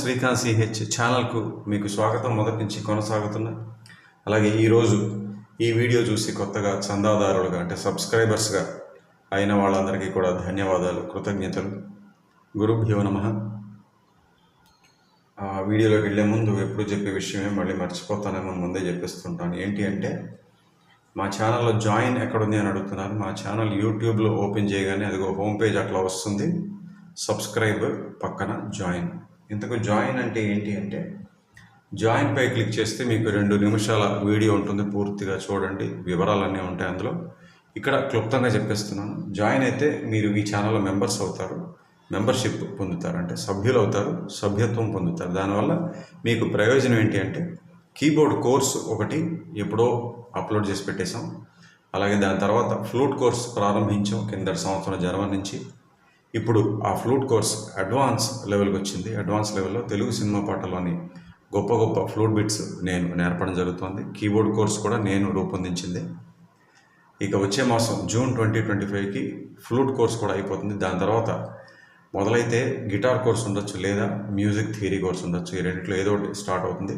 Srikanth CH ఛానల్కు మీకు స్వాగతం. మొదటి నుంచి కొనసాగుతున్న అలాగే ఈరోజు ఈ వీడియో చూసి కొత్తగా చందాదారులుగా అంటే సబ్స్క్రైబర్స్గా అయిన వాళ్ళందరికీ కూడా ధన్యవాదాలు కృతజ్ఞతలు. గురుభ్యో నమ. ఆ వీడియోలోకి వెళ్ళే ముందు ఎప్పుడు చెప్పే విషయమే మళ్ళీ మర్చిపోతానేమో ముందే చెప్పిస్తుంటాను. ఏంటి అంటే మా ఛానల్లో జాయిన్ ఎక్కడుంది అని అడుగుతున్నారు. మా ఛానల్ యూట్యూబ్లో ఓపెన్ చేయగానే అదిగో హోమ్ పేజ్ అట్లా వస్తుంది. సబ్స్క్రైబ్ పక్కన జాయిన్. ఇంతకు జాయిన్ అంటే ఏంటి అంటే జాయిన్ పై క్లిక్ చేస్తే మీకు రెండు నిమిషాల వీడియో ఉంటుంది పూర్తిగా చూడండి వివరాలన్నీ ఉంటాయి అందులో. ఇక్కడ క్లుప్తంగా చెప్పేస్తున్నాను జాయిన్ అయితే మీరు ఈ ఛానల్లో మెంబర్స్ అవుతారు మెంబర్షిప్ పొందుతారు అంటే సభ్యులు అవుతారు సభ్యత్వం పొందుతారు. దానివల్ల మీకు ప్రయోజనం ఏంటి అంటే కీబోర్డ్ కోర్స్ ఒకటి ఎప్పుడో అప్లోడ్ చేసి పెట్టేశాం. అలాగే దాని తర్వాత ఫ్లూట్ కోర్స్ ప్రారంభించాం కిందటి సంవత్సరం జనవరి నుంచి. ఇప్పుడు ఆ ఫ్లూట్ కోర్స్ అడ్వాన్స్ లెవెల్కి వచ్చింది. అడ్వాన్స్ లెవెల్లో తెలుగు సినిమా పాటలోని గొప్ప గొప్ప ఫ్లూట్ బిట్స్ నేను నేర్పడం జరుగుతోంది. కీబోర్డ్ కోర్స్ కూడా నేను రూపొందించింది. ఇక వచ్చే మాసం జూన్ ట్వంటీ ట్వంటీ ఫైవ్కి ఫ్లూట్ కోర్స్ కూడా అయిపోతుంది. దాని తర్వాత మొదలైతే గిటార్ కోర్స్ ఉండొచ్చు లేదా మ్యూజిక్ థియరీ కోర్స్ ఉండొచ్చు. ఈ రెండిట్లో ఏదో ఒకటి స్టార్ట్ అవుతుంది.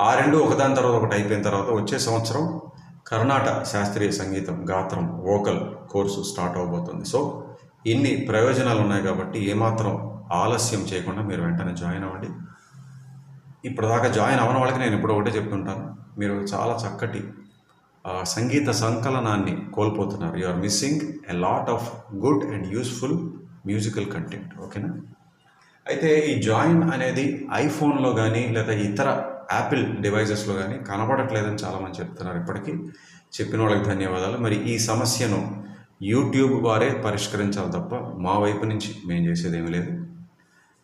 ఆ రెండు ఒకదాని తర్వాత ఒకటి అయిపోయిన తర్వాత వచ్చే సంవత్సరం కర్ణాటక శాస్త్రీయ సంగీతం గాత్రం వోకల్ కోర్సు స్టార్ట్ అవబోతుంది. సో ఇన్ని ప్రయోజనాలు ఉన్నాయి కాబట్టి ఏమాత్రం ఆలస్యం చేయకుండా మీరు వెంటనే జాయిన్ అవ్వండి. ఇప్పటిదాకా జాయిన్ అవ్వని వాళ్ళకి నేను ఇప్పుడు ఒకటే చెప్తుంటాను. మీరు చాలా చక్కటి సంగీత సంకలనాన్ని కోల్పోతున్నారు. You are missing a lot of good and useful musical content ఓకేనా? అయితే ఈ జాయిన్ అనేది ఐఫోన్లో కానీ లేదా ఇతర యాపిల్ డివైజెస్లో కానీ కనబడట్లేదని చాలామంది చెప్తున్నారు ఇప్పటికీ. చెప్పిన వాళ్ళకి ధన్యవాదాలు. మరి ఈ సమస్యను యూట్యూబ్ వారే పరిష్కరించాలి తప్ప మా వైపు నుంచి మేము చేసేది ఏమీ లేదు.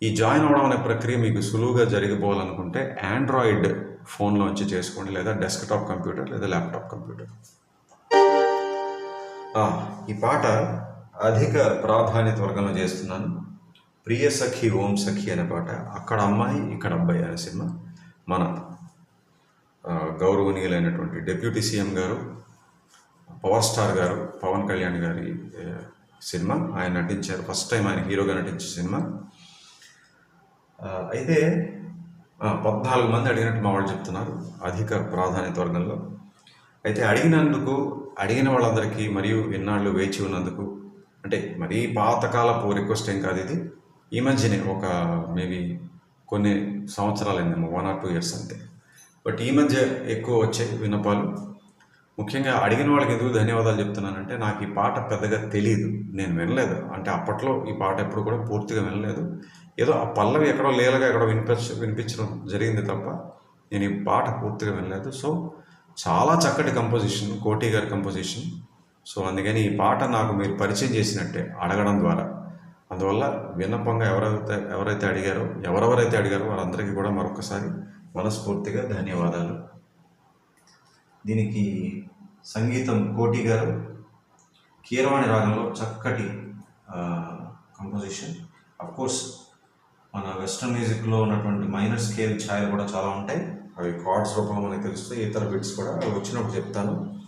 ఈ జాయిన్ అవ్వడం అనే ప్రక్రియ మీకు సులువుగా జరిగిపోవాలనుకుంటే ఆండ్రాయిడ్ ఫోన్లోంచి చేసుకోండి లేదా డెస్క్టాప్ కంప్యూటర్ లేదా ల్యాప్టాప్ కంప్యూటర్. ఈ పాట అధిక ప్రాధాన్యత వర్గంలో చేస్తున్నాను. ప్రియ సఖి ఓం సఖి అనే పాట అక్కడ అమ్మాయి ఇక్కడ అబ్బాయి అనే సినిమా మన గౌరవనీయులైనటువంటి డెప్యూటీ సీఎం గారు పవర్ స్టార్ గారు పవన్ కళ్యాణ్ గారి సినిమా. ఆయన నటించారు. ఫస్ట్ టైం ఆయన హీరోగా నటించే సినిమా. అయితే పద్నాలుగు మంది అడిగినట్టు మా వాళ్ళు చెప్తున్నారు. అధిక ప్రాధాన్యత వర్గంలో. అయితే అడిగినందుకు అడిగిన వాళ్ళందరికీ మరియు ఇన్నాళ్ళు వేచి ఉన్నందుకు అంటే మరీ పాతకాలపు రిక్వెస్ట్ ఏం కాదు ఇది. ఈ మధ్యనే ఒక మేబీ కొన్ని సంవత్సరాలు అయిందేమో వన్ ఆర్ టూ ఇయర్స్ అంతే. బట్ ఈ మధ్య ఎక్కువ వచ్చే విన్నపాలు ముఖ్యంగా అడిగిన వాళ్ళకి ఎందుకు ధన్యవాదాలు చెప్తున్నానంటే నాకు ఈ పాట పెద్దగా తెలియదు నేను వినలేదు. అంటే అప్పట్లో ఈ పాట ఎప్పుడు కూడా పూర్తిగా వినలేదు. ఏదో ఆ పల్లవి ఎక్కడో లీలగా ఎక్కడో వినిపించ వినిపించడం జరిగింది తప్ప నేను ఈ పాట పూర్తిగా వినలేదు. సో చాలా చక్కటి కంపోజిషన్ కోటి గారి కంపోజిషన్ సో అందుకని ఈ పాట నాకు మీరు పరిచయం చేసినట్టే అడగడం ద్వారా. అందువల్ల విన్నపంగా ఎవరైతే ఎవరైతే అడిగారో ఎవరెవరైతే అడిగారో వారందరికీ కూడా మరొకసారి మనస్ఫూర్తిగా ధన్యవాదాలు. దీనికి సంగీతం కోటి గారు కీరవాణి రాగంలో చక్కటి కంపోజిషన్ అఫ్ కోర్స్ మన వెస్ట్రన్ మ్యూజిక్లో ఉన్నటువంటి మైనర్ స్కేల్ ఛాయలు కూడా చాలా ఉంటాయి. అవి కార్డ్స్ రూపంలో మనకి తెలుస్తాయి. ఇతర బిట్స్ కూడా అవి వచ్చినప్పుడు చెప్తాను.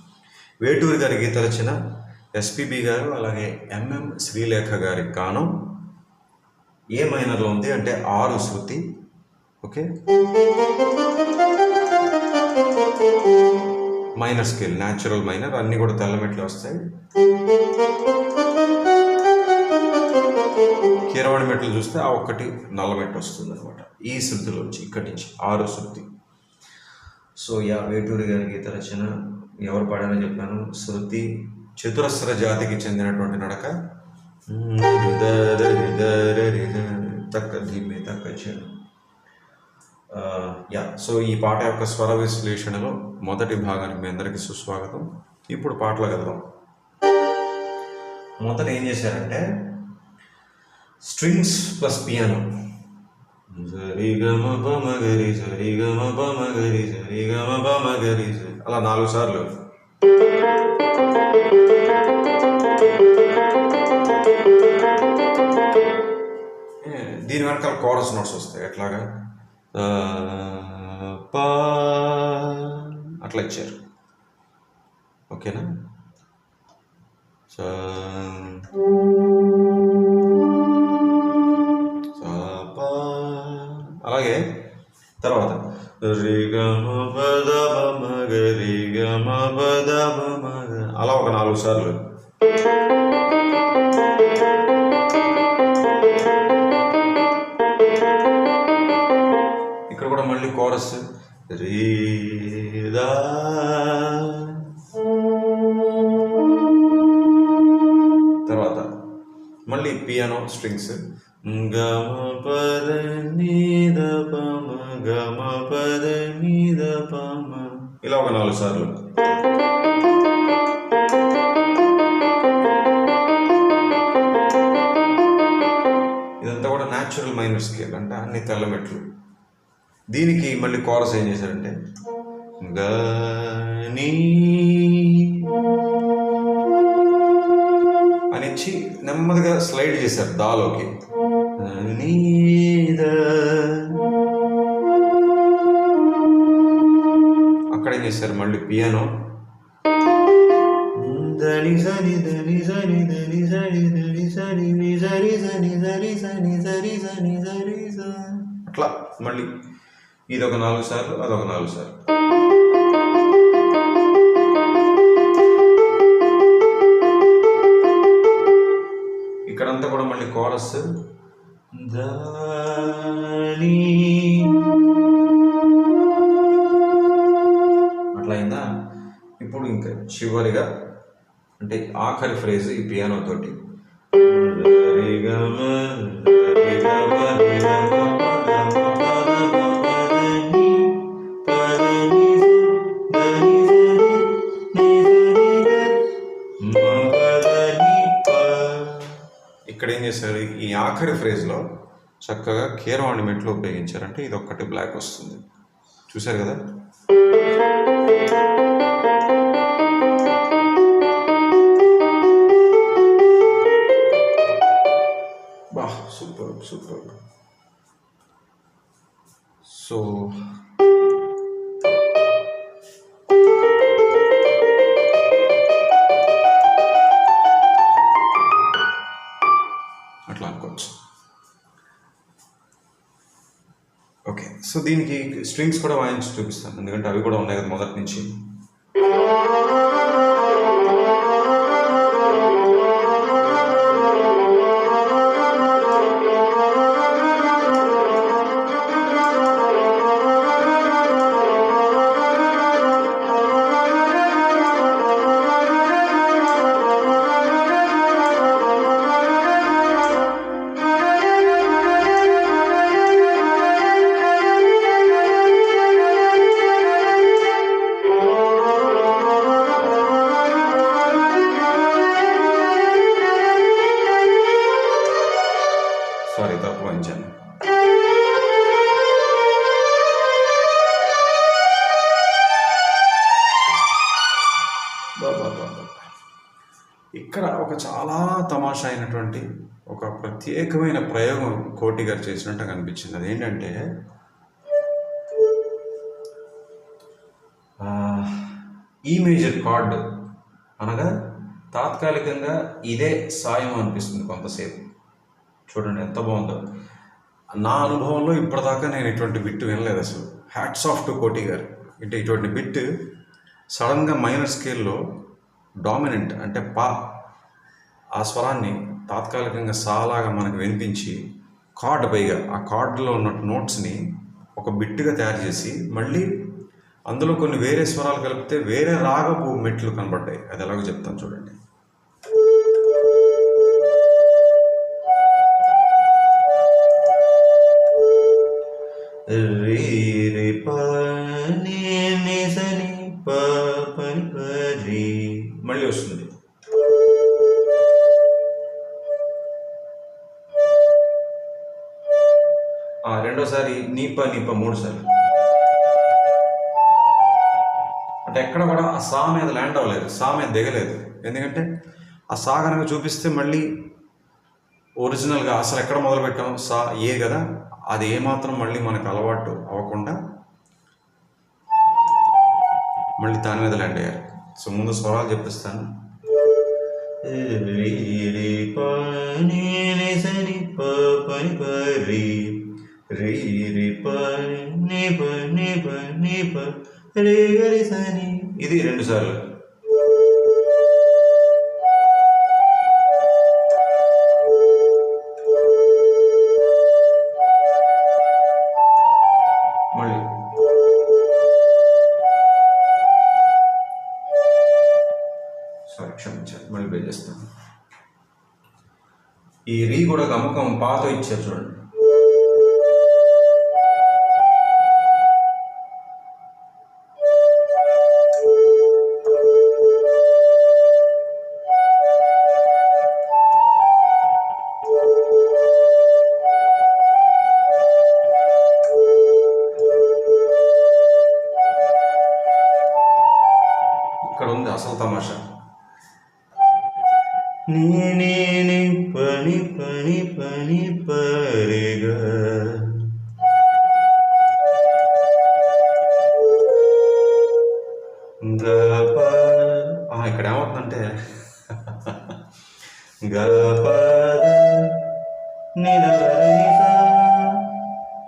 వేటూరి గారి గీత రచన ఎస్పిబి గారు అలాగే ఎంఎం శ్రీలేఖ గారి గానం. ఏ మైనర్లో ఉంది అంటే ఆరు శృతి. Okay? Minor scale natural minor అన్నీ కూడా తెల్లమెట్లు వస్తాయి కీరవాణి మెట్లు చూస్తే ఆ ఒక్కటి నల్ల మెట్టు వస్తుంది అనమాట ఈ శృతిలోంచి ఇక్కడి నుంచి ఆరు శృతి సో యా వేటూరి గారి గీత రచన ఎవరు పాడారో చెప్పాను శృతి చతురస్ర జాతికి చెందినటువంటి నడక తక్క ధీమే తక్క చెడు యా సో ఈ పాట యొక్క స్వర విశ్లేషణలో మొదటి భాగానికి మీ అందరికీ సుస్వాగతం. ఇప్పుడు పాటలోకి వెళ్దాం. మొదట ఏం చేశారంటే స్ట్రింగ్స్ ప్లస్ పియానో అలా నాలుగు సార్లు. దీని వెనకాల కోరస్ నోట్స్ వస్తాయి. ఎట్లాగా? పా అట్లా ఇచ్చారు. ఓకేనా? అలాగే తర్వాత రిగమ పదమ మగ రిగమ పదమ మగ అలా ఒక నాలుగు సార్లు. నీ అన్ని తెల్లమెట్లు దీనికి మళ్ళీ కోరస్ ఏం చేశారంటే గని అని నెమ్మదిగా స్లైడ్ చేశారు దాలోకి నీద అక్కడ ఏం చేశారు మళ్ళీ పియానో దని సని దని సని దని సని దని సని ని సరి సని సరి సని సరి సని అట్లా మళ్ళీ ఇది ఒక నాలుగు సార్లు అదొక నాలుగు సార్లు. ఇక్కడంతా కూడా మళ్ళీ కోరస్. దాని. అట్లా అయిందా ఇప్పుడు ఇంకా చివరిగా అంటే ఆఖరి ఫ్రేజ్ ఈ పియానో తోటి. ఇక్కడ ఏం చేశారు? ఈ ఆఖరి ఫ్రేజ్లో చక్కగా కీరవాణి మెట్లు ఉపయోగించారంటే ఇది ఒక్కటి బ్లాక్ వస్తుంది. చూశారు కదా? సూపర్ సో అట్లా అనుకోవచ్చు. ఓకే సో దీనికి స్ట్రింగ్స్ కూడా వాయించి చూపిస్తాను. ఎందుకంటే అవి కూడా ఉన్నాయి కదా మొదటి నుంచి. ఇక్కడ ఒక చాలా తమాషా అయినటువంటి ఒక ప్రత్యేకమైన ప్రయోగం కోటి గారు చేసినట్టు కనిపించింది. అదేంటంటే ఈ మేజర్ కార్డ్ అనగా తాత్కాలికంగా ఇదే సాయం అనిపిస్తుంది కొంతసేపు. చూడండి ఎంత బాగుందో. నా అనుభవంలో ఇప్పటిదాకా నేను ఇటువంటి బిట్ వినలేదు అసలు. హ్యాట్స్ ఆఫ్ టు కోటి గారు. అంటే ఇటువంటి బిట్ సడన్గా మైనర్ స్కేల్లో డామినెంట్ అంటే పా ఆ స్వరాన్ని తాత్కాలికంగా సాలాగా మనకు వినిపించి కార్డ్ పైగా ఆ కార్డులో ఉన్న నోట్స్ని ఒక బిట్టుగా తయారు చేసి మళ్ళీ అందులో కొన్ని వేరే స్వరాలు కలిపితే వేరే రాగపు మెట్లు కనబడ్డాయి. అది ఎలాగో చెప్తాను చూడండి. రీ రి ప ని మళ్ళీ వస్తుంది. నీప నీప మూడు సార్లు. అంటే ఎక్కడ కూడా ఆ సా మీద ల్యాండ్ అవ్వలేదు సా మీద దిగలేదు. ఎందుకంటే ఆ సా కనుక చూపిస్తే మళ్ళీ ఒరిజినల్గా అసలు ఎక్కడ మొదలు పెట్టాం సా ఏ కదా? అది ఏమాత్రం మళ్ళీ మనకు అలవాటు అవ్వకుండా మళ్ళీ దాని మీద ల్యాండ్ అయ్యారు. సో ముందు స్వరాలు చెప్పిస్తాను. రి రి పని ని రి రీ ప ని ప ప ప రే గరి ఇది రెండు సార్లు మళ్ళీ సారీ క్షమించాలి మళ్ళీ పే చేస్తాను ఈ రీ కూడా గమకం పాత ఇచ్చారు చూడండి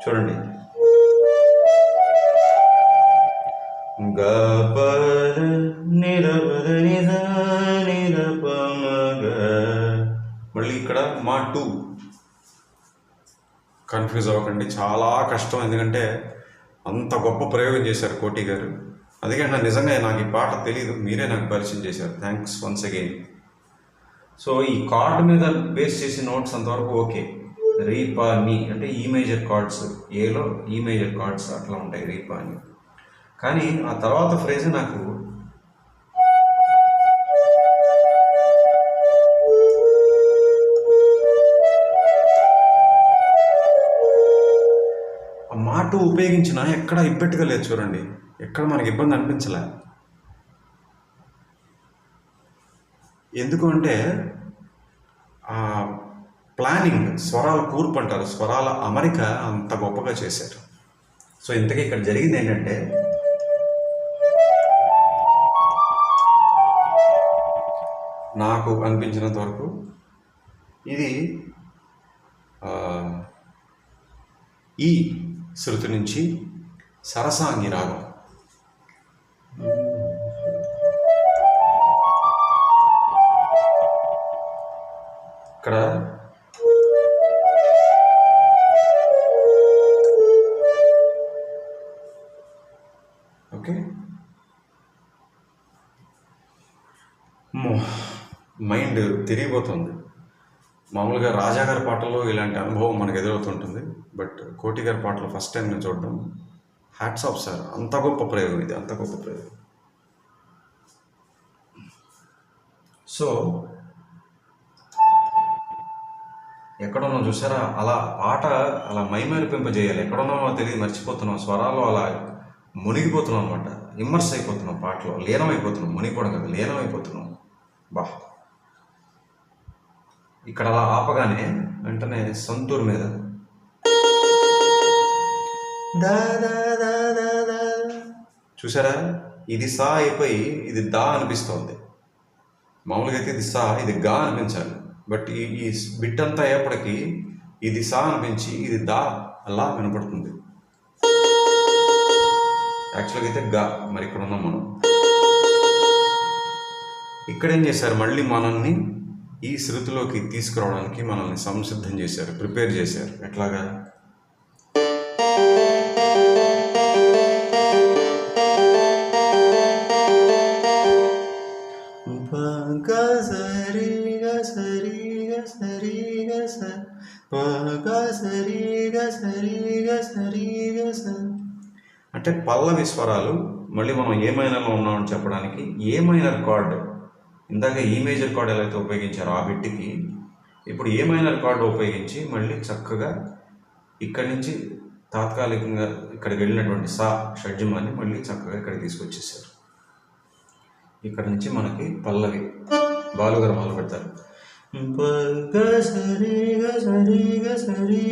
చూడండి. గపద నిరపద నిరపమగ మళ్ళీ ఇక్కడ మా టూ. కన్ఫ్యూజ్ అవ్వకండి చాలా కష్టం. ఎందుకంటే అంత గొప్ప ప్రయోగం చేశారు కోటి గారు. అందుకే నాకు నిజంగా నాకు ఈ పాట తెలియదు మీరే నాకు పరిచయం చేశారు. థ్యాంక్స్ వన్స్ అగైన్ సో ఈ కార్డ్ మీద బేస్ చేసే నోట్స్ అంతవరకు ఓకే. రీపా అంటే ఈ మేజర్ కార్డ్స్ ఏలో ఈ మేజర్ కార్డ్స్ అట్లా ఉంటాయి రీపా అని. కానీ ఆ తర్వాత ఫ్రేజ్ నాకు ఆ మాట ఉపయోగించినా ఎక్కడ ఇబ్బెట్టుగా లేదు చూడండి. ఎక్కడ మనకి ఇబ్బంది అనిపించలే. ఎందుకు అంటే ఆ ప్లానింగ్ స్వరాల కూర్పు అంటారు స్వరాల అమరిక అంత గొప్పగా చేశారు. సో ఇంతకీ ఇక్కడ జరిగింది ఏంటంటే నాకు అనిపించినంత వరకు ఇది ఈ శృతి నుంచి సరసాంగి రాగం. తిరిగిపోతుంది మామూలుగా రాజా గారి పాటల్లో ఇలాంటి అనుభవం మనకు ఎదురవుతుంటుంది. బట్ కోటి గారి పాటలు ఫస్ట్ టైం నేను చూడడం. హ్యాట్స్ ఆఫ్ సార్ అంత గొప్ప ప్రయోగం ఇది. అంత గొప్ప ప్రయోగం. సో ఎక్కడున్నా చూసారా? అలా పాట అలా మైమరిపింపజేయాలి. ఎక్కడున్నామో తెలియదు. మర్చిపోతున్నాం స్వరాలు అలా మునిగిపోతున్నాం అనమాట ఇమ్మర్స్ అయిపోతున్నాం పాటలో. లీనం అయిపోతున్నాం మునిగిపోవడం కదా. లీనం అయిపోతున్నాం బా. ఇక్కడ అలా ఆపగానే వెంటనే సంతూర్ మీద. చూసారా? ఇది సా అయిపోయి ఇది దా అనిపిస్తోంది. మామూలుగా అయితే ఇది సా ఇది గా అనిపించాలి. బట్ ఈ ఈ బిట్ అంతా అయ్యేప్పటికీ ఇది సా అనిపించి ఇది దా అలా వినపడుతుంది. యాక్చువల్గా అయితే గా మరి ఇక్కడ ఉన్నాం మనం. ఇక్కడ ఏం చేశారు? మళ్ళీ మనల్ని ఈ శృతిలోకి తీసుకురావడానికి మనల్ని సంసిద్ధం చేశారు ప్రిపేర్ చేశారు. ఎట్లాగా? అంటే పల్లవి స్వరాలు మళ్ళీ మనం ఏ మైనర్లో ఉన్నామని చెప్పడానికి ఏ మైనర్ కార్డ్ ఇందాక ఈ మేజర్ కార్డ్ ఎలా అయితే ఉపయోగించారో ఆ బిట్కి ఇప్పుడు ఏ మైనర్ కార్డు ఉపయోగించి మళ్ళీ చక్కగా ఇక్కడి నుంచి తాత్కాలికంగా ఇక్కడికి వెళ్ళినటువంటి సా షడ్జమాన్ని మళ్ళీ చక్కగా ఇక్కడ తీసుకొచ్చేసారు ఇక్కడ నుంచి మనకి పల్లవి బాలుగారు మొదలు పెడతారు. పగ సరిగా సరిగా సరి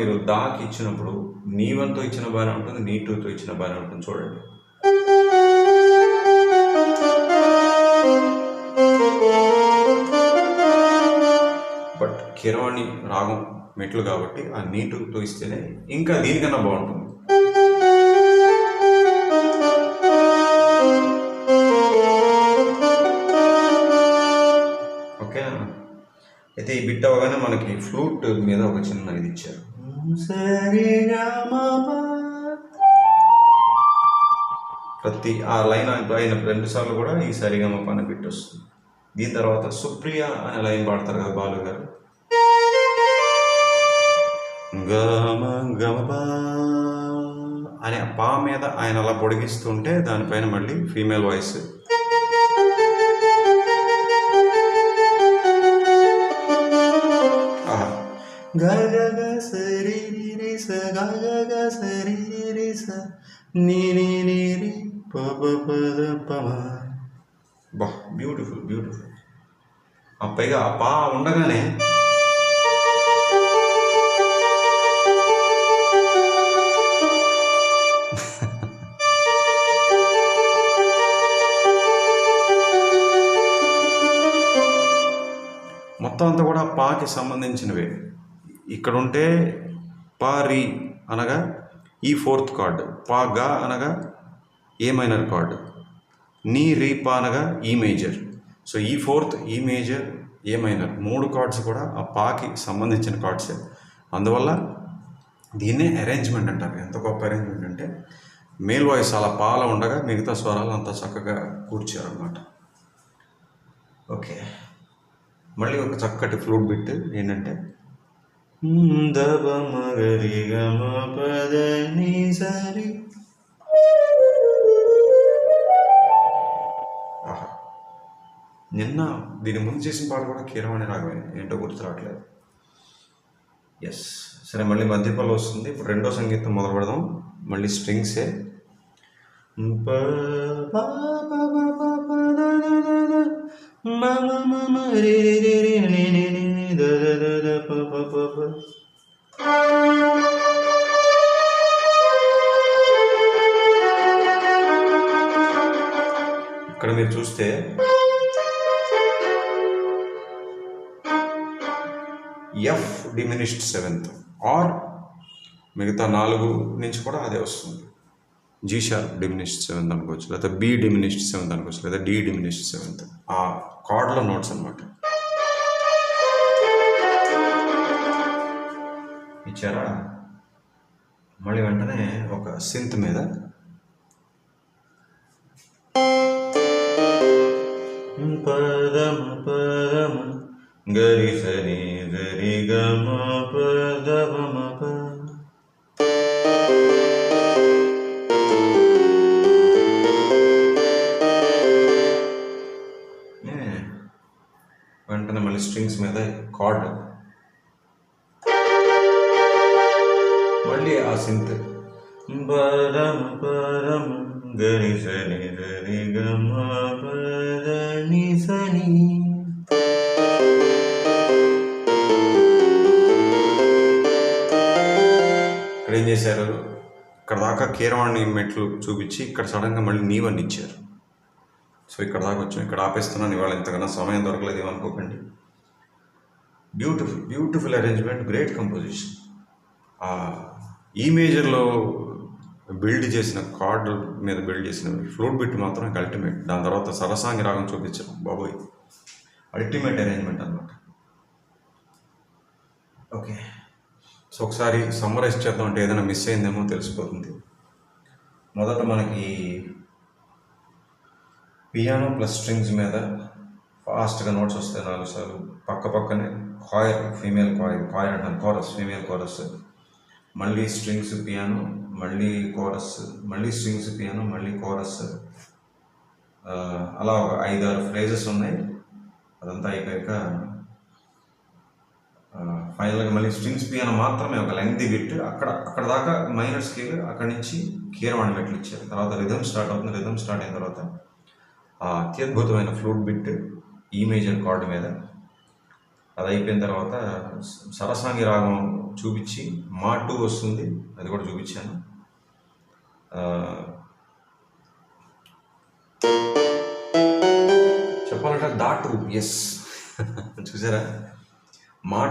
మీరు దాకి ఇచ్చినప్పుడు నీవంతో ఇచ్చిన భారం ఉంటుంది నీ టూతో ఇచ్చిన భారం ఉంటుంది. చూడండి. బట్ కిరవాణి రాగం మెట్లు కాబట్టి ఆ నీటుతో ఇస్తేనే ఇంకా దీనికన్నా బాగుంటుంది. ఓకేనా అయితే ఈ బిట్ అవగానే మనకి ఫ్లూట్ మీద ఒక చిన్న ఇది ఇచ్చారు. ప్రతి ఆ లైన్ అయిన రెండు సార్లు కూడా ఈ సరిగమ పని బిట్ వస్తుంది. దీని తర్వాత సుప్రియ అనే లైన్ పాడతారు కదా బాలు గారు. గమ గమ అనే పా మీద ఆయన అలా పొడిగిస్తుంటే దానిపైన మళ్ళీ ఫీమేల్ వాయిస్. ఆహా. ని బా బ్యూటిఫుల్ బ్యూటిఫుల్ ఆ పైగా ఆ పా ఉండగానే మొత్తం అంతా కూడా పాకి సంబంధించినవే. ఇక్కడ ఉంటే పా అనగా ఈ ఫోర్త్ కార్డు. పా గా అనగా ఏ మైనర్ కార్డు? నీ రీ పా అనగా ఈ మేజర్. సో ఈ fourth E major A minor మూడు కార్డ్స్ కూడా ఆ పాకి సంబంధించిన కార్డ్సే. అందువల్ల దీన్నే అరేంజ్మెంట్ అంటారు. ఎంత గొప్ప అరేంజ్మెంట్ అంటే మేల్ వాయిస్ అలా పాల ఉండగా మిగతా స్వరాలు అంత చక్కగా కూర్చారనమాట ఓకే. మళ్ళీ ఒక చక్కటి ఫ్లూట్ బిట్ ఏంటంటే దబ మగరి గమ పద ని సరి ఆహా. నిన్న దీని ముందు చేసిన పాట కూడా కీరవాణి రాగమే. ఏంటో గుర్తు రావట్లేదు. ఎస్ సరే మళ్ళీ మధ్యపల్లి వస్తుంది. ఇప్పుడు రెండో సంగీతం మొదలు పెడదాం. మళ్ళీ స్ట్రింగ్సే ప మమ రే రే రే ప రి ఇక్కడ మీరు చూస్తే ఎఫ్ డిమినిష్డ్ సెవెంత్ ఆర్ మిగతా నాలుగు నుంచి కూడా అదే వస్తుంది. జీ షార్ప్ డిమినిష్డ్ సెవెంత్ అనుకోవచ్చు లేదా బి డిమినిష్డ్ సెవెంత్ అనుకోవచ్చు లేదా డి డిమినిష్డ్ సెవెంత్ ఆ కార్డ్ల నోట్స్ అనమాట ఇచ్చారా. మళ్ళీ వెంటనే ఒక సింత్ మీద. పదమ పదమ. గరి సరి గరి గమ పదమ ప. ఏ, వెంటనే మళ్ళీ స్ట్రింగ్స్ మీద కార్డ్ మళ్ళీ ఆ సింత్ పదమ పదమ గరి సరి గరి గమ పద ని సని. ఇక్కడ ఏం చేశారు? ఇక్కడ దాకా కీరవాణి మెట్లు చూపించి ఇక్కడ సడన్గా మళ్ళీ నీవన్నీ ఇచ్చారు. సో ఇక్కడ దాకా వచ్చాం ఇక్కడ ఆపేస్తున్నాను ఇవాళ ఇంతకన్నా సమయం దొరకలేదు ఏమనుకోకండి. Beautiful beautiful arrangement great composition E మేజర్లో build చేసిన కార్డ్ మీద బిల్డ్ చేసిన ఫ్లూట్ బిట్ మాత్రం అల్టిమేట్ దాని తర్వాత సరసాంగి రాగం చూపించారు బాబోయ్. అల్టిమేట్ అరేంజ్మెంట్ అనమాట ఓకే. సో ఒకసారి సమ్మరైజ్ చేద్దాం అంటే ఏదైనా మిస్ అయిందేమో తెలిసిపోతుంది. మొదట మనకి పియానో ప్లస్ స్ట్రింగ్స్ మీద ఫాస్ట్గా నోట్స్ వస్తాయి నాలుగు సార్లు. పక్క పక్కనే కాయర్ ఫీమేల్ కాయర్ కాయర్ అంటాను కోరస్ ఫీమేల్ కోరస్ మళ్ళీ స్ట్రింగ్స్ పియానో మళ్ళీ కోరస్ మళ్ళీ స్ట్రింగ్స్ పియానో మళ్ళీ కోరస్. అలా ఒక ఐదారు ఫ్రేజెస్ ఉన్నాయి. అదంతా అయిపోయాక ఫైనల్గా మళ్ళీ స్ట్రింగ్స్ పియానో మాత్రమే ఒక లెంగ్త్ బిట్. అక్కడ అక్కడ దాకా మైనర్ స్కేల్ అక్కడి నుంచి కీరవాణి మెట్లు ఇచ్చారు. తర్వాత రిధమ్ స్టార్ట్ అవుతుంది రిథమ్ స్టార్ట్ అయిన తర్వాత ఆ అత్యద్భుతమైన flute bit E major chord మీద. అది అయిపోయిన తర్వాత సరసాంగి రాగం చూపించి మా టూ వస్తుంది అది కూడా చూపించాను. చెప్పాలంటే దాటు ఎస్ చూసారా?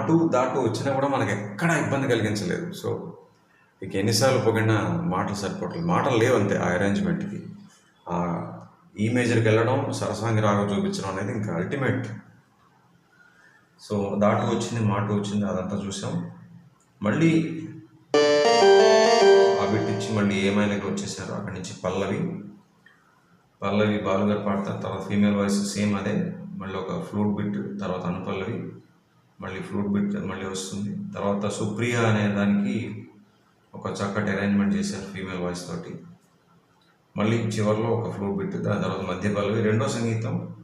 టూ దాటు వచ్చినా కూడా మనకు ఎక్కడా ఇబ్బంది కలిగించలేదు. సో ఇక ఎన్నిసార్లు పొగిడినా మాటలు సరిపోవట్లేదు. మాటలు లేవు అంతే ఆ అరేంజ్మెంట్కి ఈ మేజర్కి వెళ్ళడం సరసాంగి రాగం చూపించడం అనేది ఇంకా అల్టిమేట్ సో దాటు వచ్చింది మాటు వచ్చింది అదంతా చూసాం. మళ్ళీ ఆ బిట్ ఇచ్చి మళ్ళీ ఏమైనాకి వచ్చేసారు. అక్కడి నుంచి పల్లవి. పల్లవి బాలుగారు పాడతారు. తర్వాత ఫీమేల్ వాయిస్ సేమ్ అదే. మళ్ళీ ఒక ఫ్లూట్ బిట్ తర్వాత అనుపల్లవి. మళ్ళీ ఫ్లూట్ బిట్ మళ్ళీ వస్తుంది. తర్వాత సుప్రియ అనే దానికి ఒక చక్కటి అరేంజ్మెంట్ చేశారు ఫీమేల్ వాయిస్ తోటి. మళ్ళీ చివరిలో ఒక ఫ్లూట్ బిట్ దాని తర్వాత మధ్య పల్లవి. రెండో సంగీతం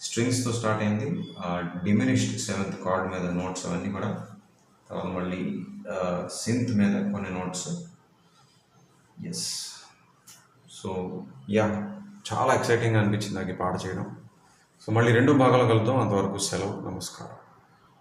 స్ట్రింగ్స్తో స్టార్ట్ అయింది. ఆ డిమినిష్డ్ సెవెంత్ కార్డ్ మీద నోట్స్ అవన్నీ కూడా. తర్వాత మళ్ళీ సింత్ మీద కొన్ని నోట్స్ ఎస్ సో యా చాలా ఎక్సైటింగ్ అనిపించింది నాకు ఈ పాట చేయడం. సో మళ్ళీ రెండు భాగాలు కలుద్దాం. అంతవరకు సెలవు. నమస్కారం.